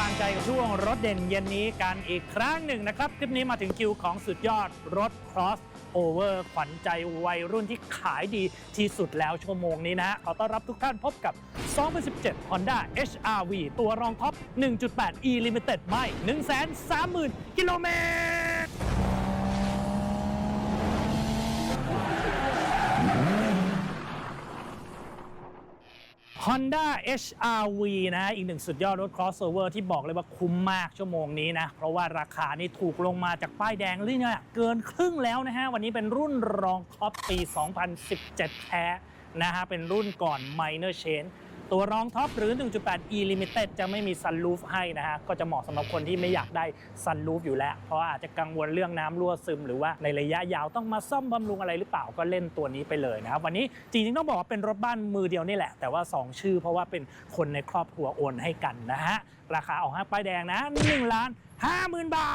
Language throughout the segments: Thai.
วางใจกับช่วงรถเด่นเย็นนี้กันอีกครั้งหนึ่งนะครับ คลิปนี้มาถึงคิวของสุดยอดรถ cross over ขวัญใจวัยรุ่นที่ขายดีที่สุดแล้วชั่วโมงนี้นะฮะขอต้อนรับทุกท่านพบกับ 2017 Honda HRV ตัวรองท็อป 1.8 E Limited ไม่ 130,000 กิโลเมตร Honda HRV นะอีกหนึ่งสุดยอดรถ crossover ที่บอกเลยว่าคุ้มมากชั่วโมงนี้นะ เพราะว่าราคานี่ถูกลงมาจากป้ายแดงเลยเนี่ยเกินครึ่งแล้วนะฮะ วันนี้เป็นรุ่นรองคอปปี 2017 แท้นะฮะ เป็นรุ่นก่อน minor change ตัวรองท็อปหรือ 1.8 E Limited จะไม่มีซันรูฟให้นะฮะ ก็จะเหมาะสำหรับคนที่ไม่อยากได้ซันรูฟอยู่แล้ว เพราะอาจจะกังวลเรื่องน้ำรั่วซึม หรือว่าในระยะยาวต้องมาซ่อมบำรุงอะไรหรือเปล่าก็เล่นตัวนี้ไปเลยนะครับ วันนี้จริงๆต้องบอกว่าเป็นรถบ้านมือเดียวนี่แหละ แต่ว่า 2 ชื่อเพราะว่าเป็นคนในครอบครัวโอนให้กันนะฮะ ราคาออกห้างป้ายแดงนะ1ล้าน50,000 บา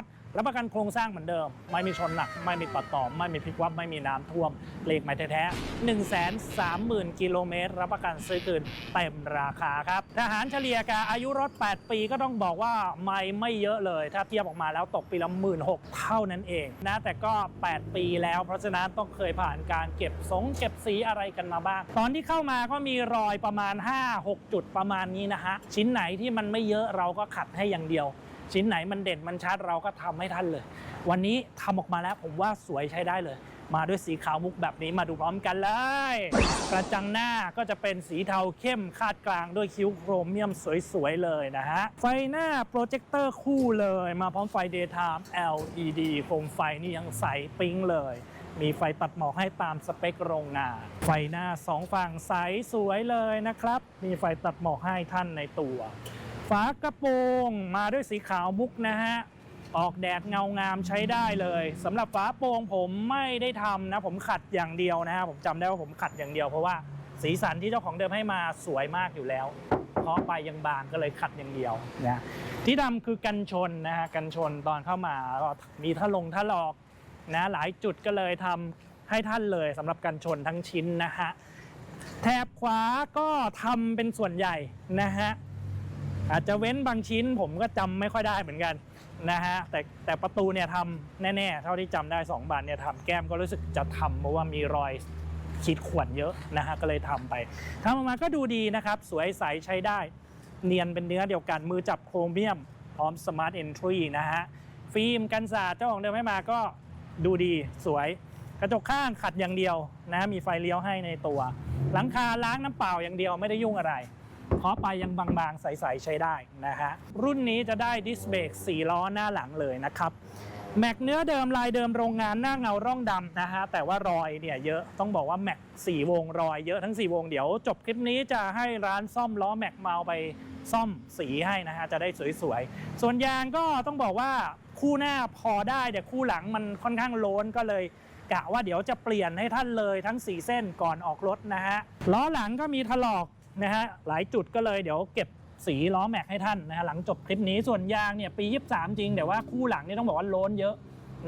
ท รับประกันโครงสร้างเหมือนเดิม ไม่มีชนหนัก ไม่มีปัดต่อ ไม่มีพลิกวับไม่มีน้ำท่วมเลขหมายแท้ๆ1 3 0 0 0 0กิโลเมตรรับประกันซื้อคืนเต็มราคาครับทหารเฉลี่ยกาอายุรถ 8 ปีก็ต้องบอกว่าไม่ไม่เยอะเลย ถ้าเทียบออกมาแล้วตกปีละหมื่นหกเท่านั้นเองนะแต่ก็ 8 ปีแล้วเพราะฉะนั้นต้องเคยผ่านการเก็บสงเก็บสีอะไรกันมาบ้าง ตอนที่เข้ามาก็มีรอยประมาณ 5-6 จุดประมาณนี้นะฮะชิ้นไหนที่มันไม่เยอะเราก็ขัดให้อย่างเดียว ชิ้นไหนมันเด่นมันชัดเราก็ทำให้ท่านเลย วันนี้ทำออกมาแล้วผมว่าสวยใช้ได้เลย มาด้วยสีขาวมุกแบบนี้มาดูพร้อมกันเลย กระจังหน้าก็จะเป็นสีเทาเข้มคาดกลางด้วยคิ้วโครเมียมสวยๆเลยนะฮะ ไฟหน้าโปรเจคเตอร์คู่เลย มาพร้อมไฟ daytime LED โคมไฟนี่ยังใสปิ๊งเลยมีไฟตัดหมอกให้ตามสเปคโรงงาน ไฟหน้าสองฝั่งใสสวยเลยนะครับ มีไฟตัดหมอกให้ท่านในตัว ฝากระโปรงมาด้วยสีขาวมุกนะฮะ ออกแดดเงางามใช้ได้เลยสำหรับฝาโปรงผมไม่ได้ทำนะ ผมขัดอย่างเดียวนะฮะผมจำได้ว่าผมขัดอย่างเดียวเพราะว่าสีสันที่เจ้าของเดิมให้มาสวยมากอยู่แล้วเพราะไปยังบางก็เลยขัดอย่างเดียวนะที่ดำคือกันชนนะฮะกันชนตอนเข้ามาก็มีทะลงทะลอกนะหลายจุดก็เลยทำให้ท่านเลยสำหรับกันชนทั้งชิ้นนะฮะแถบขวาก็ทำเป็นส่วนใหญ่นะฮะ อาจจะเว้นบางชิ้นผมก็จำไม่ค่อยได้เหมือนกันนะฮะแต่แต่ประตูเนี่ยทำแน่ๆ เท่าที่จำได้ 2 บานเนี่ยทำแก้มก็รู้สึกจะทำเพราะว่ามีรอยขีดข่วนเยอะนะฮะก็เลยทำไปทำออกมาก็ดูดีนะครับ สวยใสใช้ได้ เนียนเป็นเนื้อเดียวกันมือจับโครเมียม พร้อมสมาร์ทเอนทรีนะฮะฟิล์มกันสาดเจ้าของเดิมให้มาก็ดูดีสวยกระจกข้างขัดอย่างเดียวนะมีไฟเลี้ยวให้ในตัว หลังคาล้างน้ำเปล่าอย่างเดียวไม่ได้ยุ่งอะไร เคาะไปยังบางๆ ใสๆใช้ได้นะฮะ รุ่นนี้จะได้ดิสเบรก4ล้อหน้าหลังเลยนะครับ แม็กเนื้อเดิมลายเดิมโรงงานหน้าเงาร่องดำนะฮะ แต่ว่ารอยเนี่ยเยอะต้องบอกว่าแม็ก4วงรอยเยอะทั้ง 4 วงเดี๋ยว จบคลิปนี้จะให้ร้านซ่อมล้อแม็กเมาไปซ่อมสีให้นะฮะจะได้สวยๆ ส่วนยางก็ต้องบอกว่าคู่หน้าพอได้แต่คู่หลังมันค่อนข้างโล้นก็เลยกะว่าเดี๋ยวจะเปลี่ยนให้ท่านเลยทั้ง 4 เส้นก่อนออกรถนะฮะล้อหลังก็มีถลอก นะฮะหลายจุดก็เลยเดี๋ยวเก็บสีล้อแม็กให้ท่านนะฮะหลังจบคลิปนี้ส่วนยางเนี่ยปี 23 จริงแต่ว่าคู่หลังนี่ต้องบอกว่าโล้นเยอะ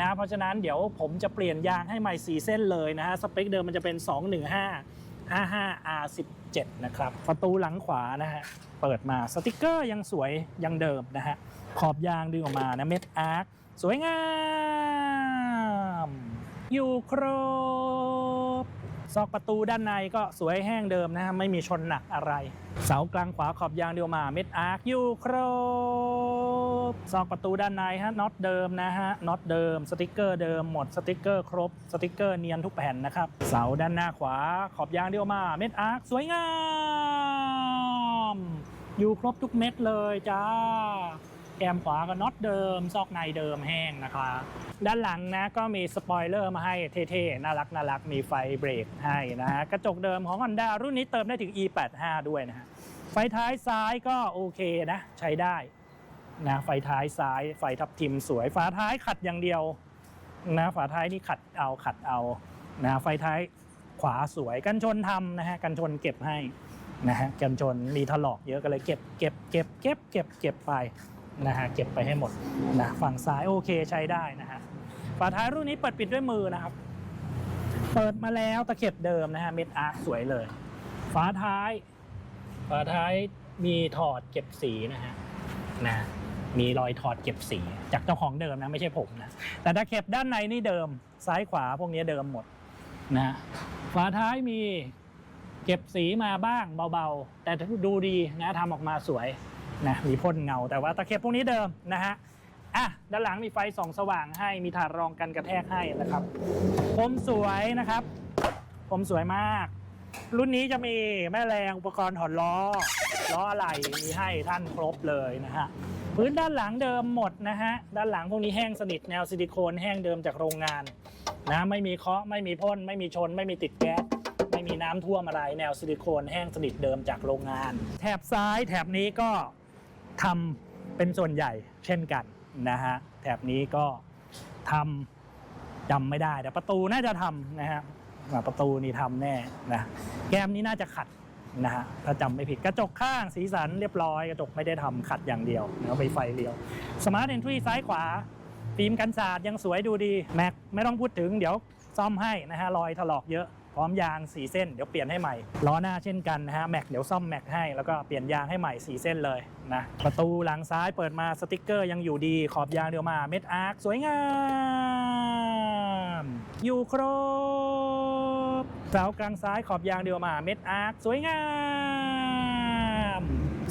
นะเพราะฉะนั้นเดี๋ยวผมจะเปลี่ยนยางให้ใหม่4เส้นเลยนะฮะสเปคเดิมมันจะเป็น 215 55 R17 นะครับประตูหลังขวานะฮะเปิดมาสติกเกอร์ยังสวยยังเดิมนะฮะขอบยางดึงออกมานะเม็ดอาร์คสวยงาม อยู่ครบ ซอกประตูด้านในก็สวยแห้งเดิมนะฮะไม่มีชนหนักอะไร เสากลางขวาขอบยางเดียวมาเม็ดอาร์คอยู่ครบซอกประตูด้านในฮะน็อตเดิมนะฮะน็อตเดิม สติกเกอร์เดิมหมดสติกเกอร์ครบสติกเกอร์เนียนทุกแผ่นนะครับเสาด้านหน้าขวาขอบยางเดียวมาเม็ดอาร์คสวยงาม อยู่ครบทุกเม็ดเลยจ้า แกมขวาก็น็อตเดิม ซอกในเดิมแห้งนะคะด้านหลังนะก็มีสปอยเลอร์มาให้เท่ๆ น่ารักน่ารักมีไฟเบรกให้นะฮะกระจกเดิมของ Honda รุ่นนี้เติมได้ถึง E85 ด้วยนะฮะไฟท้ายซ้ายก็โอเคนะ ใช้ได้นะไฟท้ายซ้ายไฟทับทิมสวย ฝาท้ายขัดอย่างเดียวนะฝาท้ายนี่ขัดเอาขัดเอานะไฟท้ายขวาสวยกันชนทำนะฮะกันชนเก็บให้นะฮะกันชนมีถลอกเยอะก็เลยเก็บเก็บเก็บเก็บเก็บเก็บไป นะฮะเก็บไปให้หมดนะฝั่งซ้ายโอเคใช้ได้นะฮะฝาท้ายรุ่นนี้เปิดปิดด้วยมือนะครับ เปิดมาแล้วตะเข็บเดิมนะฮะเม็ดอาร์คสวยเลย ฝาท้าย ฝาท้ายมีถอดเก็บสีนะฮะนะมีรอยถอดเก็บสี จากเจ้าของเดิมนะไม่ใช่ผมนะแต่ตะเข็บด้านในนี่เดิมซ้ายขวาพวกนี้เดิมหมดนะฮะฝาท้ายมีเก็บสีมาบ้างเบาๆ แต่ดูดีนะทำออกมาสวย นะมีพ่นเงา แต่ว่าตะเข็บพวกนี้เดิมนะฮะอะด้านหลังมีไฟส่องสว่างให้มีถาดรองกันกระแทกให้นะครับ ผมสวยนะครับ ผมสวยมาก รุ่นนี้จะมีแม่แรงอุปกรณ์ถอดล้อล้ออะไรมีให้ท่านครบเลยนะฮะพื้นด้านหลังเดิมหมดนะฮะด้านหลังพวกนี้แห้งสนิทแนวซิลิโคนแห้งเดิมจากโรงงานนะไม่มีเคาะไม่มีพ่นไม่มีชน ไม่มีติดแก๊สไม่มีน้ำท่วมอะไร แนวซิลิโคนแห้งสนิทเดิมจากโรงงาน แถบซ้ายแถบนี้ก็ ทำเป็นส่วนใหญ่เช่นกันนะฮะแถบนี้ก็ทำจำไม่ได้แต่ประตูน่าจะทำนะฮะประตูนี่ทำแน่นะแก้มนี้น่าจะขัดนะฮะถ้าจำไม่ผิดกระจกข้างสีสันเรียบร้อยกระจกไม่ได้ทำขัดอย่างเดียวนะไปไฟเลี้ยวสมาร์ทเอนทรีซ้ายขวาฟิล์มกันสาดยังสวยดูดีแม็กไม่ต้องพูดถึงเดี๋ยวซ่อมให้นะฮะรอยถลอกเยอะ พร้อมยางสีเส้นเดี๋ยวเปลี่ยนให้ใหม่ล้อหน้าเช่นกันนะฮะแม็กเดี๋ยวซ่อมแม็กให้แล้วก็เปลี่ยนยางให้ใหม่สีเส้นเลยนะประตูหลังซ้ายเปิดมาสติกเกอร์ยังอยู่ดีขอบยางเดียวมาเม็ดอาร์คสวยงามอยู่ครบเสากลางซ้ายขอบยางเดียวมาเม็ดอาร์คสวยงาม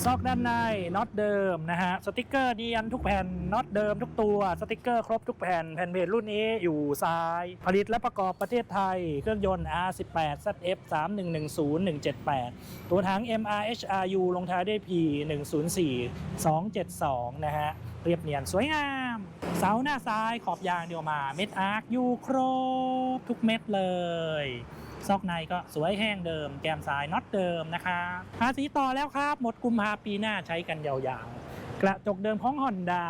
ซอกด้านในน็อตเดิมนะฮะสติกเกอร์เนียนทุกแผ่นน็อตเดิมทุกตัวสติกเกอร์ครบทุกแผ่นแผ่นเพจรุ่นนี้อยู่ซ้าย ผลิตและประกอบประเทศไทย เครื่องยนต์ R18 ZF 3110 178 ตัวถัง MRHRU ลงท้ายด้วย P 104 272 นะฮะ เรียบเนียนสวยงาม เสาหน้าซ้ายขอบยางเดียวมา เม็ดอาร์คอยู่ครบทุกเม็ดเลย ซอกในก็สวยแห้งเดิม แกมซ้ายน็อตเดิมนะคะภาษีต่อแล้วครับ หมดกุมภาปีหน้าใช้กันยาวๆ กระจกเดิมของ Honda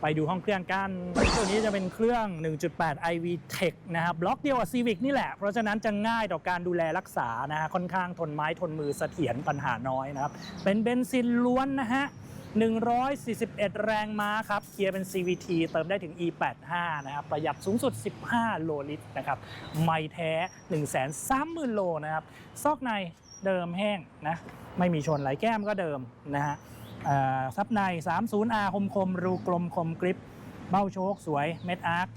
ไปดูห้องเครื่องกัน ตัวนี้จะเป็นเครื่อง 1.8 iV Tech นะครับ บล็อกเดียวกับ Civic นี่แหละ เพราะฉะนั้นจะง่ายต่อการดูแลรักษานะฮะ ค่อนข้างทนไม้ทนมือเสถียรปัญหาน้อยนะครับ เป็นเบนซินล้วนนะฮะ 141 แรงม้าครับ เกียร์เป็น CVT เติมได้ถึง E85 นะครับ ประหยัดสูงสุด 15 โลลิตรนะครับ ไม่แท้ 130,000 โลนะครับ ซอกในเดิมแห้งนะ ไม่มีชนไหลแก้มก็เดิมนะฮะซับใน 30R คมคม รูกลมคมกริป เบ้าโชคสวย เม็ดอาร์ค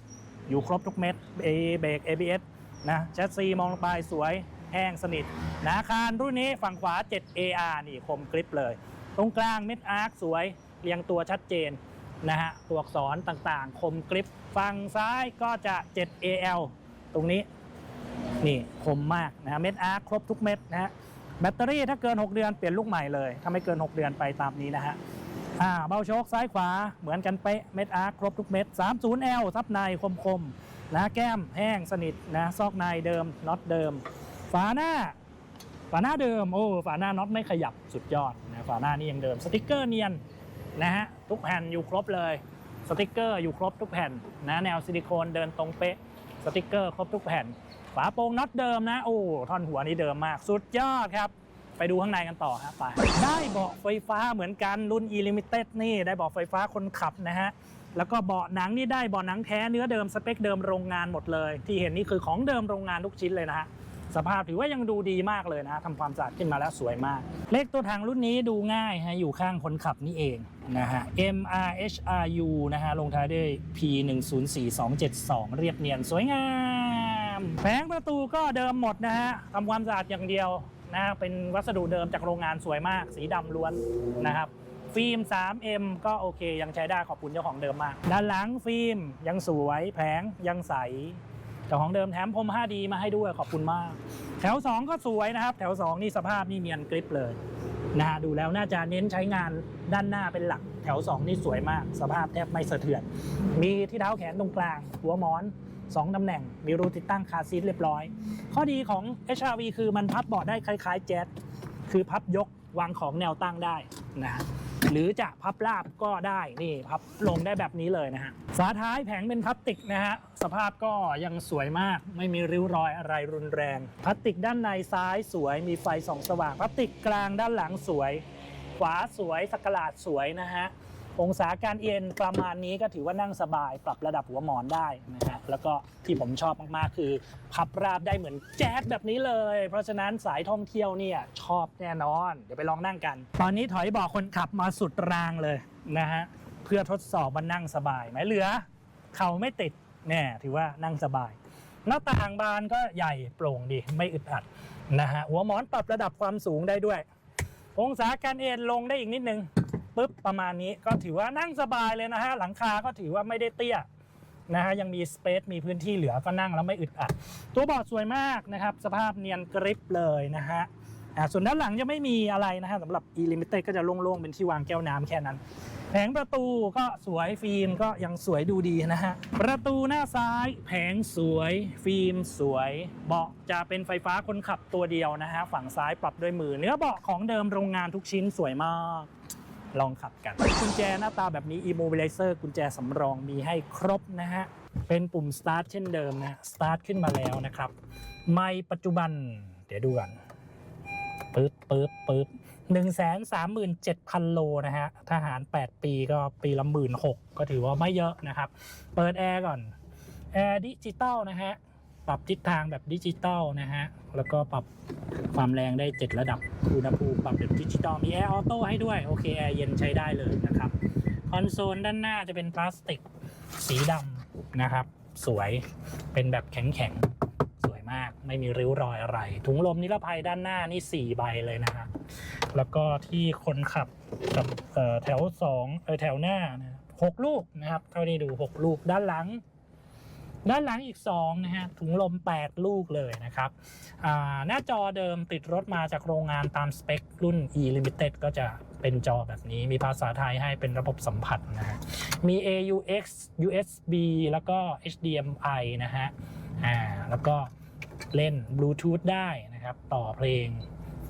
อยู่ครบทุกเม็ดเอเบรก ABS นะแชสซีมองลงไปสวย แห้งสนิทนะอาคารรุ่นนี้ฝั่งขวา 7AR นี่คมกริปเลย ตรงกลางเม็ดอาร์คสวยเรียงตัวชัดเจนนะฮะตัวอักษรต่างๆ คมกริปฝั่งซ้ายก็จะ 7AL ตรงนี้นี่คมมากนะฮะเม็ดอาร์คครบทุกเม็ดนะฮะแบตเตอรี่ถ้าเกิน 6 เดือนเปลี่ยนลูกใหม่เลยถ้าไม่เกิน 6 เดือนไปตามนี้นะฮะอ่าเบาโชคซ้ายขวาเหมือนกันเป๊ะเม็ดอาร์คครบทุกเม็ด 30L ซับในคมๆนะแก้มแห้งสนิทนะซอกในเดิมน็อตเดิม ฝาหน้า ฝาหน้าเดิมโอ้ฝาหน้าน็อตไม่ขยับสุดยอดนะฝาหน้านี่ยังเดิมสติกเกอร์เนียนนะฮะทุกแผ่นอยู่ครบเลยสติกเกอร์อยู่ครบทุกแผ่นนะแนวซิลิโคนเดินตรงเป๊ะสติกเกอร์ครบทุกแผ่น ฝาโปรงน็อตเดิมนะโอ้ท่อนหัวนี่เดิมมาก สุดยอดครับ ไปดูข้างในกันต่อครับไปได้เบาะไฟฟ้าเหมือนกันรุ่น e l i m i t e d นี่ได้เบาะไฟฟ้าคนขับนะฮะแล้วก็เบาะหนังนี่ได้เบาะหนังแท้เนื้อเดิมสเปคเดิมโรงงานหมดเลย ที่เห็นนี่คือของเดิมโรงงานทุกชิ้นเลยนะฮะ สภาพถือว่ายังดูดีมากเลยนะทำความสะอาดขึ้นมาแล้วสวยมาก เลขตัวถังรุ่นนี้ดูง่ายฮะอยู่ข้างคนขับนี่เองนะฮะ MRHRU นะฮะลงท้ายด้วย P 1 0 4 2 7 2 เรียบเนียนสวยงามแผงประตูก็เดิมหมดนะฮะทำความสะอาดอย่างเดียวนะเป็นวัสดุเดิมจากโรงงานสวยมาก สีดำล้วนนะครับฟิล์ม 3M ก็โอเค ยังใช้ได้ขอบคุณเจ้าของเดิมมาก ด้านหลังฟิล์มยังสวยแผงยังใส เจ้าของเดิมแถมพรม 5D มาให้ด้วยขอบคุณมาก แถว 2 ก็สวยนะครับ แถว 2 นี่สภาพนี่เนียนกริปเลยนะฮะดูแล้วน่าจะเน้นใช้งานด้านหน้าเป็นหลัก แถว 2 นี่สวยมาก สภาพแทบไม่สะเทือน มีที่เท้าแขนตรงกลาง หัวหมอน 2ตำแหน่ง มีรูติดตั้งคาซีทเรียบร้อย ข้อดีของ HRV คือมันพับเบาะได้คล้ายๆแจ๊สคือพับยกวางของแนวตั้งได้นะ หรือจะพับราบก็ได้นี่พับลงได้แบบนี้เลยนะฮะฝาท้ายแผงเป็นพลาสติกนะฮะสภาพก็ยังสวยมากไม่มีริ้วรอยอะไรรุนแรงพลาสติกด้านในซ้ายสวย มีไฟส่องสว่างพลาสติกกลางด้านหลังสวย ขวาสวยสกหลาดสวยนะฮะ องศาการเอ็นประมาณนี้ก็ถือว่านั่งสบายปรับระดับหัวหมอนได้นะฮะแล้วก็ที่ผมชอบมากๆคือ พับราบได้เหมือนแจ๊สแบบนี้เลย เพราะฉะนั้นสายท่องเที่ยวเนี่ยชอบแน่นอน เดี๋ยวไปลองนั่งกัน ตอนนี้ถอยเบอกคนขับมาสุดรางเลยนะฮะเพื่อทดสอบว่านั่งสบายไหมเหลือ เข่าไม่ติดแน่ถือว่านั่งสบาย หน้าต่างบานก็ใหญ่โปร่งดีไม่อึดอัดนะฮะหัวหมอนปรับระดับความสูงได้ด้วย องศาการเอ็นลงได้อีกนิดนึง ปุ๊บประมาณนี้ก็ถือว่านั่งสบายเลยนะฮะหลังคาก็ถือว่าไม่ได้เตี้ยนะฮะยังมีสเปซมีพื้นที่เหลือก็นั่งแล้วไม่อึดอัด ตัวบอร์ดสวยมากนะครับ สภาพเนียนกริปเลยนะฮะอ่าส่วนด้านหลังจะไม่มีอะไรนะฮะสำหรับ e limited ก็จะโล่งๆ เป็นที่วางแก้วน้ำแค่นั้น แผงประตูก็สวยฟิล์มก็ยังสวยดูดีนะฮะ ประตูหน้าซ้าย แผงสวย ฟิล์มสวย เบาะจะเป็นไฟฟ้าคนขับตัวเดียวนะฮะ ฝั่งซ้ายปรับด้วยมือ เนื้อเบาะของเดิมโรงงานทุกชิ้นสวยมาก ลองขับกัน กุญแจหน้าตาแบบนี้ immobilizer กุญแจสำรองมีให้ครบนะฮะ เป็นปุ่ม start เช่นเดิมนะ start ขึ้นมาแล้วนะครับ ไม่ปัจจุบัน เดี๋ยวดูกันปึ๊บปึ๊บปึ๊บหนึ่งแสนสามหมื่นเจ็ดพันโลนะฮะ ทหาร 8 ปีก็ปีละหมื่นหกก็ถือว่าไม่เยอะนะครับ เปิดแอร์ก่อน แอร์ดิจิตอลนะฮะ ปรับทิศทางแบบดิจิตอลนะฮะ แล้วก็ปรับความแรงได้ 7 ระดับ อุณหภูมิปรับแบบดิจิตอล มีแอร์ออโต้ให้ด้วย โอเคแอร์เย็นใช้ได้เลยนะครับ คอนโซลด้านหน้าจะเป็นพลาสติกสีดำนะครับ สวย เป็นแบบแข็งๆ สวยมาก ไม่มีริ้วรอยอะไร ถุงลมนิรภัยด้านหน้านี่ 4 ใบเลยนะฮะ แล้วก็ที่คนขับกับแถวสองเออแถวหน้านะหกลูกนะครับ เท่าที่ดูหกลูกด้านหลัง ด้านหลังอีก2นะฮะถุงลม 8 ลูกเลยนะครับหน้าจอเดิมติดรถมาจากโรงงานตามสเปครุ่น e limited ก็จะเป็นจอแบบนี้มีภาษาไทยให้เป็นระบบสัมผัสนะฮะมี AUX USB แล้วก็ HDMI นะฮะอ่าแล้วก็เล่นบลูทูธได้นะครับ ต่อเพลง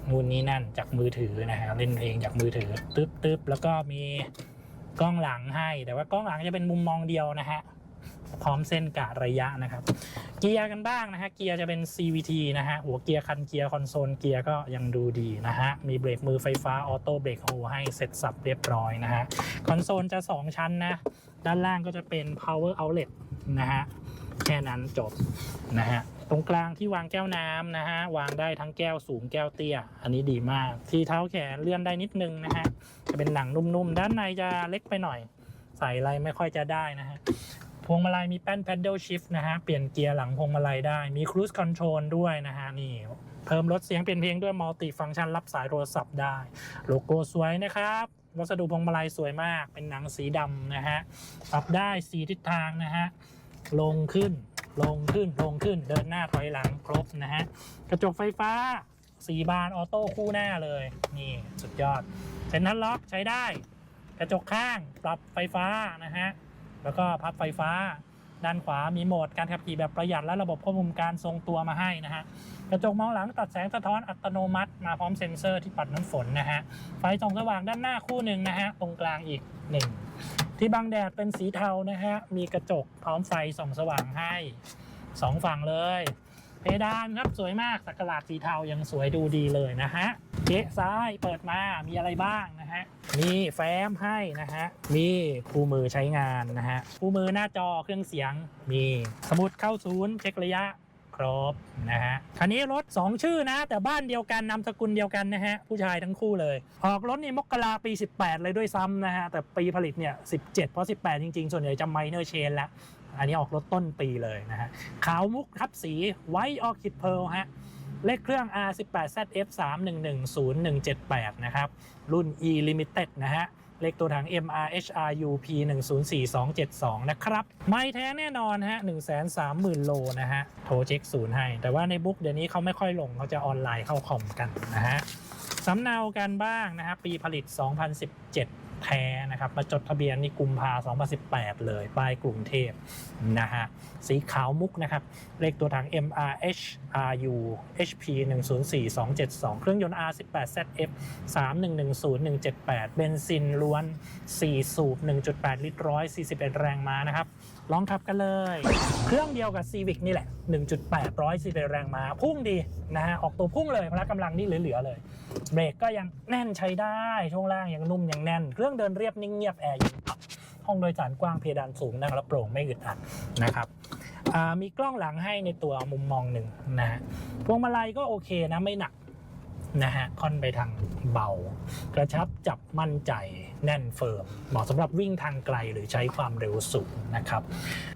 นู่นนี่นั่นจากมือถือนะฮะเล่นเพลงจากมือถือตึ๊บตึ๊บแล้วก็มีกล้องหลังให้ แต่ว่ากล้องหลังจะเป็นมุมมองเดียวนะฮะ พร้อมเส้นกะระยะนะครับ เกียร์กันบ้างนะฮะเกียร์จะเป็น CVT นะฮะหัวเกียร์คันเกียร์คอนโซลเกียร์ก็ยังดูดีนะฮะมีเบรกมือไฟฟ้าออโต้เบรกโฮให้เสร็จสับเรียบร้อยนะฮะคอนโซลจะ 2 ชั้นนะ ด้านล่างก็จะเป็น power outlet นะฮะแค่นั้นจบนะฮะตรงกลางที่วางแก้วน้ำนะฮะวางได้ทั้งแก้วสูงแก้วเตี้ย อันนี้ดีมาก ที่เท้าแขนเลื่อนได้นิดนึงนะฮะจะเป็นหนังนุ่มๆ ด้านในจะเล็กไปหน่อย ใส่อะไรไม่ค่อยจะได้นะฮะ พวงมาลัยมีแป้น paddle shift นะฮะ เปลี่ยนเกียร์หลังพวงมาลัยได้ มี cruise control ด้วยนะฮะ นี่ เพิ่มลดเสียงเปลี่ยนเพลงด้วย multi function รับสายโทรศัพท์ได้ โลโก้สวยนะครับวัสดุพวงมาลัยสวยมาก เป็นหนังสีดำนะฮะ ปรับได้สีทิศทางนะฮะ ลงขึ้น ลงขึ้น ลงขึ้น เดินหน้าถอยหลังครบนะฮะ กระจกไฟฟ้าสีบานออโต้คู่หน้าเลย นี่สุดยอดเซ็นทรัลล็อกใช้ได้ กระจกข้างปรับไฟฟ้านะฮะ แล้วก็พับไฟฟ้า ด้านขวามีโหมดการขับขี่แบบประหยัดและระบบควบคุมการทรงตัวมาให้นะฮะกระจกมองหลังตัดแสงสะท้อนอัตโนมัติ มาพร้อมเซ็นเซอร์ที่ปัดน้ำฝนนะฮะไฟส่องสว่างด้านหน้าคู่หนึ่งนะฮะตรงกลางอีกหนึ่งที่บังแดดเป็นสีเทานะฮะมีกระจกพร้อมไฟส่องสว่างให้สองฝั่งเลย เพดานครับสวยมากสักหลาดสีเทายังสวยดูดีเลยนะฮะ เก๊ะซ้ายเปิดมามีอะไรบ้างนะฮะ มีแฟ้มให้นะฮะ มีคู่มือใช้งานนะฮะ คู่มือหน้าจอเครื่องเสียง มีสมุดเข้าศูนย์เช็คระยะครบนะฮะ คันนี้รถ 2 ชื่อนะ แต่บ้านเดียวกันนามสกุลเดียวกันนะฮะ ผู้ชายทั้งคู่เลย ออกรถนี่มกราปี 18 เลยด้วยซ้ำนะฮะ แต่ปีผลิตเนี่ย 17 เพราะ 18 จริง ๆ ส่วนใหญ่จะไมเนอร์เชนแล้วอันนี้ออกรถต้นปีเลยนะฮะ ขาวมุกครับสีไวท์ออคิดเพลฮะ เลขเครื่อง R18ZF 3110-178 นะครับ รุ่น E Limited นะฮะ เลขตัวถัง MRHRU P144272 นะครับ ไม่แท้แน่นอนฮะ 130,000 โลนะฮะ โทรเช็คศูนย์ให้ แต่ว่าในบุ๊กเดี๋ยวนี้เขาไม่ค่อยลงเขาจะออนไลน์เข้าคอมกันนะฮะสำเนากันบ้างนะครับปีผลิต 2017 แท้นะครับมาจดทะเบียนนี่กุมภา2018 เลยป้ายกรุงเทพนะฮะสีขาวมุกนะครับ เลขตัวถัง MRH RU HP 104272 เครื่องยนต์ R18ZF 3110-178 เบนซินล้วน 4 สูบ 1.8 ลิตร 141 แรงม้านะครับ ลองขับกันเลย เครื่องเดียวกับ Civic นี่แหละ 1.8 ร้อยซีแรงม้าพุ่งดีนะฮะ ออกตัวพุ่งเลยพละกำลังนี่เหลือๆเลย เบรกก็ยังแน่นใช้ได้ ช่วงล่างยังนุ่มยังแน่น เครื่องเดินเรียบนิ่งเงียบแอร์เย็นห้องโดยสารกว้างเพดานสูงนั่งแล้วโปร่งไม่อึดอัดนะครับมีกล้องหลังให้ในตัวมุมมองหนึ่งนะฮะพวงมาลัยก็โอเคนะไม่หนัก นะฮะค่อนไปทางเบา กระชับจับมั่นใจแน่นเฟิร์มเหมาะสำหรับวิ่งทางไกลหรือใช้ความเร็วสูงนะครับ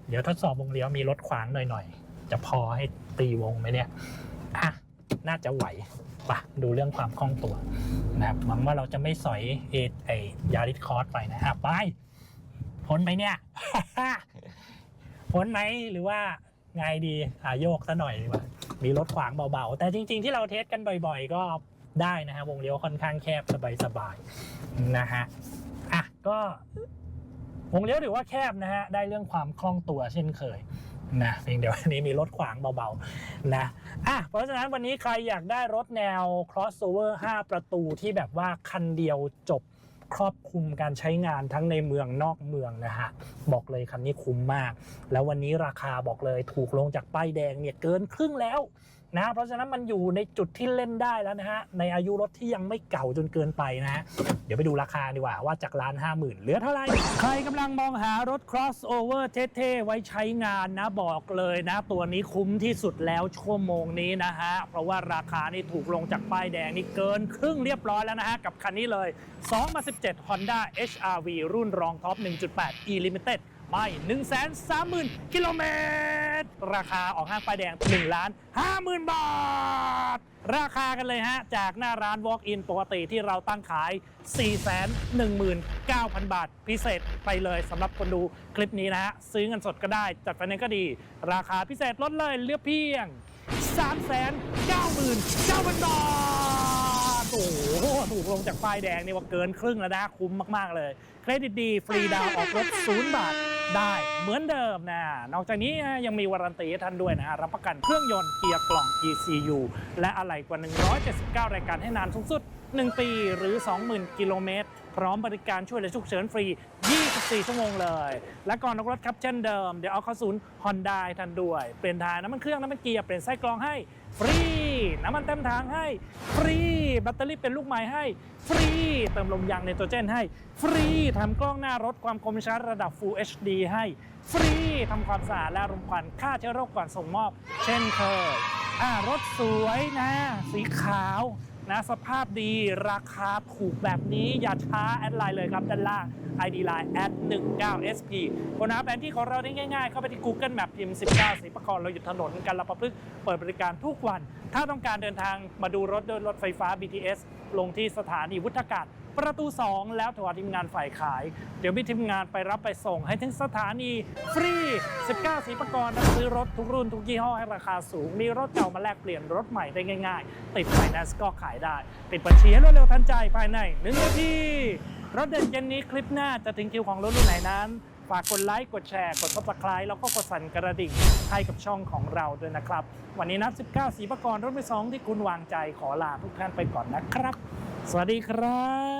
เดี๋ยวทดสอบวงเลี้ยวมีรถขวางหน่อยๆ จะพอให้ตีวงไหมเนี่ยอะน่าจะไหวปะดูเรื่องความคล่องตัวนะครับหวังว่าเราจะไม่สอยเอไอยาริสคอร์สไปนะอะไปพ้นไหมเนี่ยพ้นไหมหรือว่า ไงดีหาโยกซะหน่อยดีกว่ามีรถขวางเบาๆ แต่จริง ๆ ที่เราเทสกันบ่อยๆ ก็ได้นะฮะวงเลี้ยวค่อนข้างแคบสบายๆนะฮะอะก็วงเลี้ยวถือว่าแคบนะฮะได้เรื่องความคล่องตัวเช่นเคยนะเพียงเดี๋ยววันนี้มีรถขวางเบาๆนะอะเพราะฉะนั้นวันนี้ใครอยากได้รถแนว crossover 5 ประตูที่แบบว่าคันเดียวจบ ครอบคลุมการใช้งานทั้งในเมืองนอกเมืองนะฮะบอกเลยคันนี้คุ้มมาก แล้ววันนี้ราคาบอกเลยถูกลงจากป้ายแดงเนี่ยเกินครึ่งแล้ว นะเพราะฉะนั้นมันอยู่ในจุดที่เล่นได้แล้วนะฮะในอายุรถที่ยังไม่เก่าจนเกินไปนะฮะเดี๋ยวไปดูราคาดีกว่าว่าจากล้านห้าหมื่นเหลือเท่าไหร่ใครกำลังมองหารถ crossover เท่ๆไว้ใช้งานนะบอกเลยนะ ตัวนี้คุ้มที่สุดแล้วชั่วโมงนี้นะฮะเพราะว่าราคานี่ถูกลงจากป้ายแดงนี่เกินครึ่งเรียบร้อยแล้วนะฮะกับคันนี้เลย 2017 Honda HRV รุ่นรองท็อป 1.8 E Limited ไม่ 130,000 กิโลเมตร ราคาออกห้างป้ายแดง1ล้าน50,000 บาท ราคากันเลยฮะ จากหน้าร้าน Walk-in ปกติที่เราตั้งขาย 419,000 บาท พิเศษไปเลยสำหรับคนดูคลิปนี้นะฮะ ซื้อเงินสดก็ได้ จัดไฟแนนซ์ก็ดี ราคาพิเศษลดเลยเหลือเพียง 399,000 บาทโอ้โหถูกลงจากป้ายแดงนี่ว่าเกินครึ่งแล้วนะ คุ้มมาก ๆ เลย เครดิตดี ฟรีดาวออกรถ 0 บาท ได้เหมือนเดิมนะ นอกจากนี้ยังมีวารันตีให้ท่านด้วยนะรับประกันเครื่องยนต์เกียร์กล่อง ECU และอะไหล่กว่า 179 รายการให้นานสูงสุด 1 ปีหรือ 20,000 กิโลเมตร พร้อมบริการช่วยเหลือฉุกเฉินฟรี 24 ชั่วโมงเลย และก่อนออกรถครับเช่นเดิม เดี๋ยวเอาเข้าศูนย์ Honda ให้ท่านด้วย เปลี่ยนถ่ายน้ำมันเครื่องน้ำมันเกียร์เปลี่ยนไส้กรองให้ ฟรีน้ำมันเต็มถังให้ฟรีแบตเตอรี่เป็นลูกใหม่ให้ฟรีเติมลมยางในโตรเจนให้ฟรีทำกล้องหน้ารถความคมชัดระดับ Full HD ให้ฟรีทำความสะอาดและรมควันฆ่าเชื้อโรคก่อนส่งมอบ เช่นเคยอ่ารถสวยนะ สีขาว นะสภาพดีราคาถูกแบบนี้อย่าช้าแอดไลน์เลยครับด้านล่าง ID Line แอด19 SP คนหาแผนที่ของเราได้ง่ายๆ เข้าไปที่ Google Map พิมพ์ 19สีประกอบเราอยู่ถนนกันละประพฤกเปิดบริการทุกวัน ถ้าต้องการเดินทางมาดูรถโดยรถไฟฟ้า BTS ลงที่สถานีวุฒากาศ ประตู 2 แล้วโทรหาทีมงานฝ่ายขาย เดี๋ยวมีทีมงานไปรับไปส่งให้ถึงสถานีฟรี 19 สีประกรณ์ซื้อรถทุกรุ่นทุกยี่ห้อให้ราคาสูง มีรถเก่ามาแลกเปลี่ยนรถใหม่ได้ง่ายๆ ติดไฟแนนซ์ก็ขายได้ปิดบัญชีให้รวดเร็วทันใจภายในหนึ่งนาทีรถเด่นเย็นนี้คลิปหน้าจะถึงคิวของรถรุ่นไหนนั้นฝากกดไลค์ กดแชร์ กด subscribe แล้วก็กดสั่นกระดิ่งให้กับช่องของเราด้วยนะครับ วันนี้นัด19 สีประกรณ์รถมือสองที่คุณวางใจขอลาทุกท่านไปก่อนนะครับ สวัสดีครับ